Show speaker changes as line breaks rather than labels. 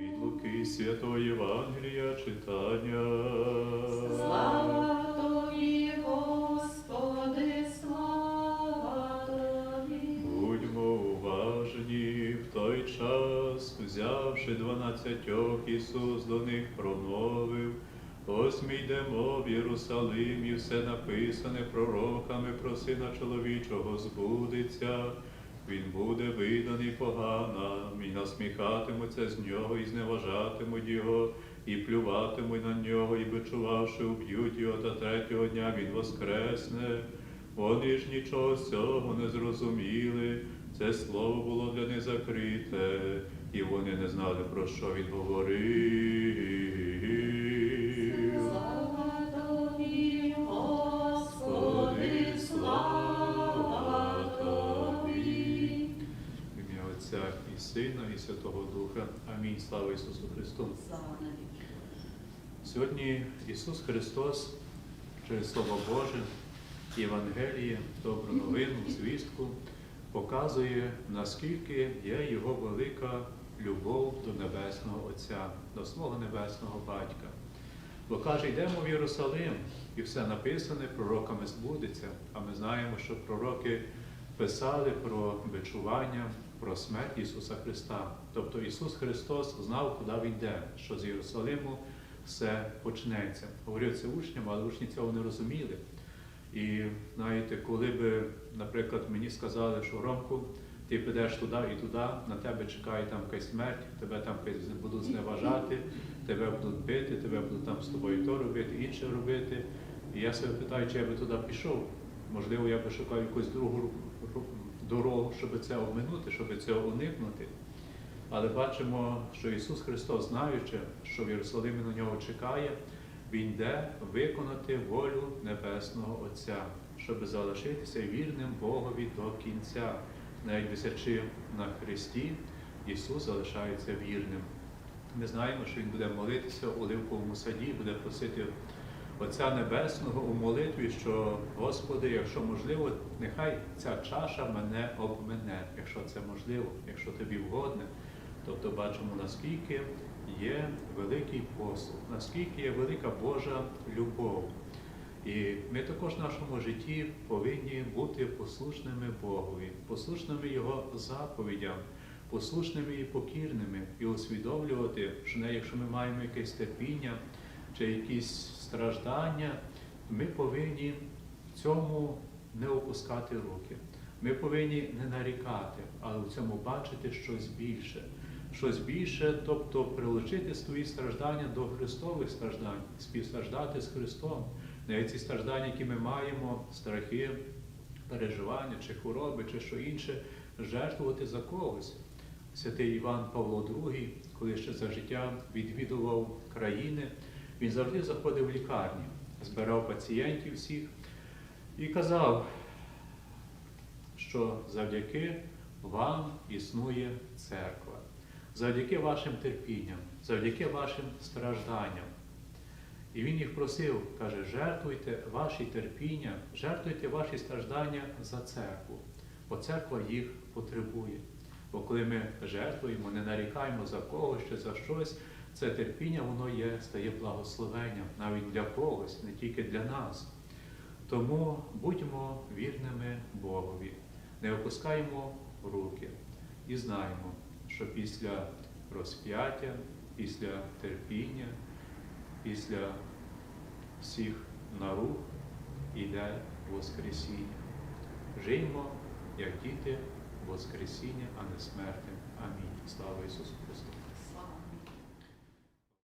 Від Луки Святого Євангелія читання.
Слава тобі, Господи, слава тобі.
Будьмо уважні в той час, взявши дванадцятьох, Ісус до них промовив. Ось ми йдемо в Єрусалим, і все написане пророками про сина чоловічого збудеться. Він буде виданий поганам, і насміхатимуться з нього, і зневажатимуть його, і плюватимуть на нього, і бичувавши, уб'ють його, та третього дня він воскресне. Вони ж нічого цього не зрозуміли. Це слово було для них закрите, і вони не знали, про що він говорив. Сина, і Святого Духа. Амінь. Слава Ісусу Христу.
Слава.
Сьогодні Ісус Христос через Слово Боже, Євангеліє, добру новину, звістку показує, наскільки є Його велика любов до Небесного Отця, до свого Небесного Батька. Бо каже, йдемо в Єрусалим, і все написане пророками збудеться. А ми знаємо, що пророки писали про бичування, про смерть Ісуса Христа. Тобто Ісус Христос знав, куди Він йде, що з Єрусалиму все почнеться. Говорив це учням, але учні цього не розуміли. І знаєте, коли би, наприклад, мені сказали, що Ромку, ти підеш туди і туди, на тебе чекає там якась смерть, тебе там будуть зневажати, тебе будуть бити, тебе будуть там з тобою то робити, інше робити. І я себе питаю, чи я би туди пішов. Можливо, я би шукав якусь другу ру- ру- дорогу, щоб це обминути, щоб цього уникнути. Але бачимо, що Ісус Христос, знаючи, що в Єрусалимі на нього чекає, Він йде виконати волю Небесного Отця, щоб залишитися вірним Богові до кінця. Навіть висячи на Христі, Ісус залишається вірним. Ми знаємо, що Він буде молитися у Оливковому саді, буде просити Отця Небесного у молитві, що Господи, якщо можливо, нехай ця чаша мене обмене, якщо це можливо, якщо тобі вгодне. Тобто бачимо, наскільки є великий послуг, наскільки є велика Божа любов. І ми також в нашому житті повинні бути послушними Богові, послушними Його заповідям, послушними і покірними, і усвідомлювати, що не якщо ми маємо якесь терпіння чи якісь страждання, ми повинні в цьому не опускати руки. Ми повинні не нарікати, але в цьому бачити щось більше. Щось більше, тобто прилучити свої страждання до Христових страждань, співстраждати з Христом. Навіть ці страждання, які ми маємо, страхи, переживання, чи хвороби, чи що інше, жертвувати за когось. Святий Іван Павло II, коли ще за життя відвідував країни, він завжди заходив в лікарні, збирав пацієнтів всіх і казав, що завдяки вам існує церква, завдяки вашим терпінням, завдяки вашим стражданням. І він їх просив, каже, жертвуйте ваші терпіння, жертвуйте ваші страждання за церкву, бо церква їх потребує. Бо коли ми жертвуємо, не нарікаємо за когось чи за щось, це терпіння, воно є, стає благословенням навіть для когось, не тільки для нас. Тому будьмо вірними Богові, не опускаємо руки і знаємо, що після розп'яття, після терпіння, після всіх наруг іде Воскресіння. Жиймо, як діти Воскресіння, а не смерти. Амінь. Слава Ісусу Христу!